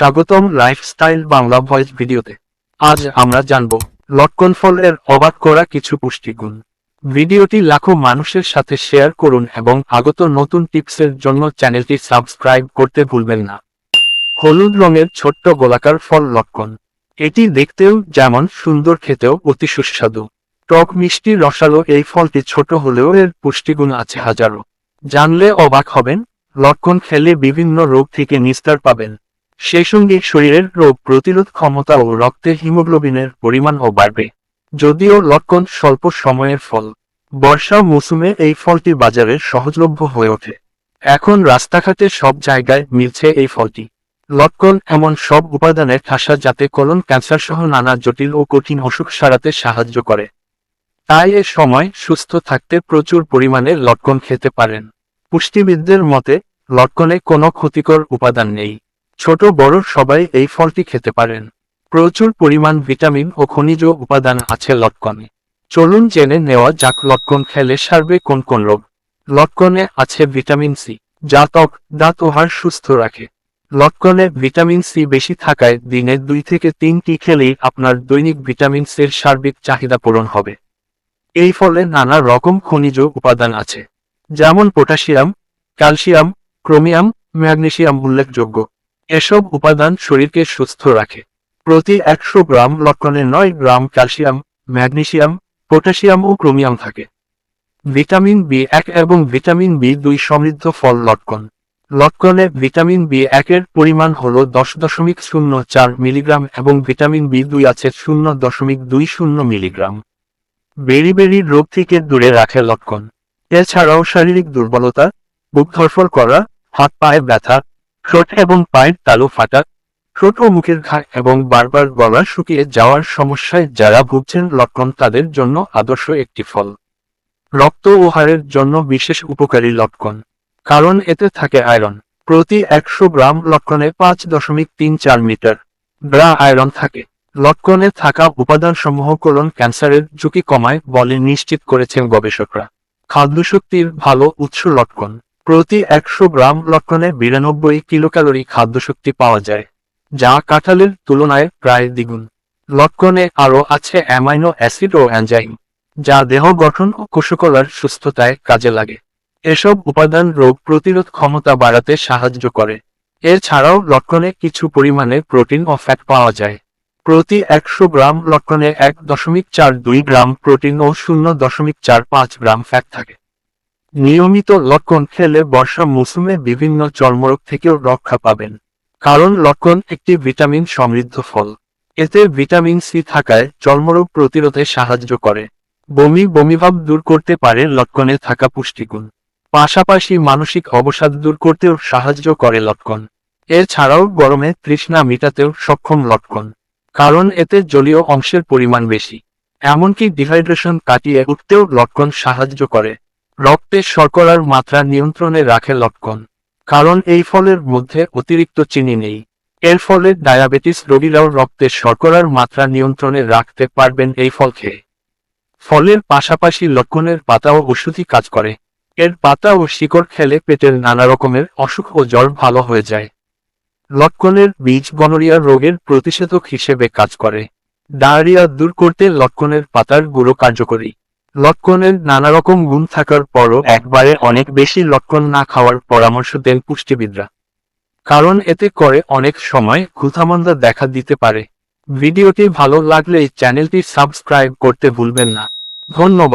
স্বাগতম lifestyle Bangla voice ভিডিওতে। আজ আমরা জানব লটকন ফলের অবাক করা কিছু পুষ্টিগুণ। ভিডিওটি লাখো মানুষের সাথে শেয়ার করুন এবং আগত নতুন টিপসের জন্য চ্যানেলটি সাবস্ক্রাইব করতে ভুলবেন না। হলুদ রঙের ছোট্ট গোলাকার ফল লটকন। এটি দেখতেও যেমন সুন্দর খেতেও অতি সুস্বাদু। টক মিষ্টি রসালো এই ফলটি ছোট হলেও এর পুষ্টিগুণ আছে হাজারো। জানলে অবাক হবেন লটকন খেলে বিভিন্ন রোগ থেকে নিস্তার পাবেন। সেই সঙ্গে শরীরের রোগ প্রতিরোধ ক্ষমতা ও রক্তে হিমোগ্লোবিনের পরিমাণও বাড়বে। যদিও লটকন স্বল্প সময়ের ফল, বর্ষা মৌসুমে এই ফলটি বাজারে সহজলভ্য হয়ে ওঠে। এখন রাস্তাঘাটে সব জায়গায় মিলছে এই ফলটি। লটকন এমন সব উপাদানের ঠাসা যাতে কলন, ক্যান্সার সহ নানা জটিল ও কঠিন অসুখ সারাতে সাহায্য করে। তাই এ সময় সুস্থ থাকতে প্রচুর পরিমাণে লটকন খেতে পারেন। পুষ্টিবিদদের মতে লটকনে কোনো ক্ষতিকর উপাদান নেই। ছোট বড় সবাই এই ফলটি খেতে পারেন। প্রচুর পরিমাণ ভিটামিন ও খনিজ উপাদান আছে লটকনে। চলুন জেনে নেওয়া যাক লটকন খেলে সারবে কোন কোন রোগ। লটকনে আছে ভিটামিন সি, যা ত্বক, দাঁত ও হাড় সুস্থ রাখে। লটকনে ভিটামিন সি বেশি থাকায় দিনে দুই থেকে তিনটি খেলেই আপনার দৈনিক ভিটামিন সির সার্বিক চাহিদা পূরণ হবে। এই ফলে নানা রকম খনিজ উপাদান আছে, যেমন পটাশিয়াম, ক্যালসিয়াম, ক্রোমিয়াম, ম্যাগনেসিয়াম উল্লেখযোগ্য। এসব উপাদান শরীরকে সুস্থ রাখে। প্রতি একশো গ্রাম লটকনে নয় গ্রাম ক্যালসিয়াম, ম্যাগনেসিয়াম পটাশিয়াম ও ক্রোমিয়াম থাকে। ভিটামিন বি এক এবং ভিটামিন বি দুই সমৃদ্ধ ফল লটকন। লটকনে ভিটামিন বি একের পরিমাণ হল দশ দশমিক শূন্য চার মিলিগ্রাম এবং ভিটামিন বি দুই আছে শূন্য দশমিক দুই শূন্য মিলিগ্রাম। বেরি রোগ থেকে দূরে রাখে লটকন। এছাড়াও শারীরিক দুর্বলতা, বুক ধরফল করা, হাত পায়ে ব্যথা ঠোঁট এবং পায়ের তালু ফাটা, ঠোঁট ও মুখের ঘা এবং বারবার গলা শুকিয়ে যাওয়ার সমস্যায় যারা ভুগছেন লটকন তাদের জন্য আদর্শ একটি ফল। রক্ত ও হাড়ের জন্য বিশেষ উপকারী লটকন কারণ এতে থাকে আয়রন। প্রতি একশো গ্রাম লটকনে পাঁচ দশমিক তিন চার মিটার। গ্রা আয়রন থাকে। লটকনে থাকা উপাদানসমূহ কোলন ক্যান্সারের ঝুঁকি কমায় বলে নিশ্চিত করেছেন গবেষকরা। খাদ্যশক্তির ভালো উৎস লটকন প্রতি একশো গ্রাম লক্ষণে বিরানব্বই কিলোক্যালোরি খাদ্যশক্তি পাওয়া যায়, যা কাঁঠালের তুলনায় প্রায় দ্বিগুণ। লক্ষণে আরও আছে অ্যামাইনো অ্যাসিড ও অ্যানজাইম যা দেহ গঠন ও কোষকলার সুস্থতায় কাজে লাগে। এসব উপাদান রোগ প্রতিরোধ ক্ষমতা বাড়াতে সাহায্য করে। এছাড়াও লক্ষণে কিছু পরিমাণে প্রোটিন ও ফ্যাট পাওয়া যায়। প্রতি একশো গ্রাম লক্ষণে এক দশমিক চার দুই গ্রাম প্রোটিন ও শূন্য দশমিক চার পাঁচ গ্রাম ফ্যাট থাকে। নিয়মিত লটকন খেলে বর্ষা মৌসুমে বিভিন্ন চর্মরোগ থেকেও রক্ষা পাবেন। কারণ লটকন একটি ভিটামিন সমৃদ্ধ ফল। এতে ভিটামিন সি থাকায় চর্মরোগ প্রতিরোধে সাহায্য করে। বমি বমিভাব দূর করতে পারে লটকনে থাকা পুষ্টিগুণ। পাশাপাশি মানসিক অবসাদ দূর করতেও সাহায্য করে লটকন। এছাড়াও গরমে তৃষ্ণা মেটাতেও সক্ষম লটকন। কারণ এতে জলীয় অংশের পরিমাণ বেশি। এমনকি ডিহাইড্রেশন কাটিয়ে উঠতেও লটকন সাহায্য করে। রক্তে শর্করার মাত্রা নিয়ন্ত্রণে রাখে লটকন, কারণ এই ফলের মধ্যে অতিরিক্ত চিনি নেই। এর ফলে ডায়াবেটিস রোগীরাও রক্তে শর্করার মাত্রা নিয়ন্ত্রণে রাখতে পারবেন এই ফল খেয়ে। ফলের পাশাপাশি লটকনের পাতা ও ওষুধি কাজ করে। এর পাতা ও শিকড় খেলে পেটের নানা রকমের অসুখ ও জ্বর ভালো হয়ে যায়। লটকনের বীজ গনোরিয়া রোগের প্রতিষেধক হিসেবে কাজ করে। ডায়রিয়া দূর করতে লটকনের পাতার গুঁড়ো কার্যকরী। লটকনের নানা রকম গুণ থাকার পরও একবারে অনেক বেশি লটকন না খাওয়ার পরামর্শ দেন পুষ্টিবিদরা। কারণ এতে করে অনেক সময় ক্ষুধামন্দা দেখা দিতে পারে। ভিডিওটি ভালো লাগলে চ্যানেলটি সাবস্ক্রাইব করতে ভুলবেন না। ধন্যবাদ।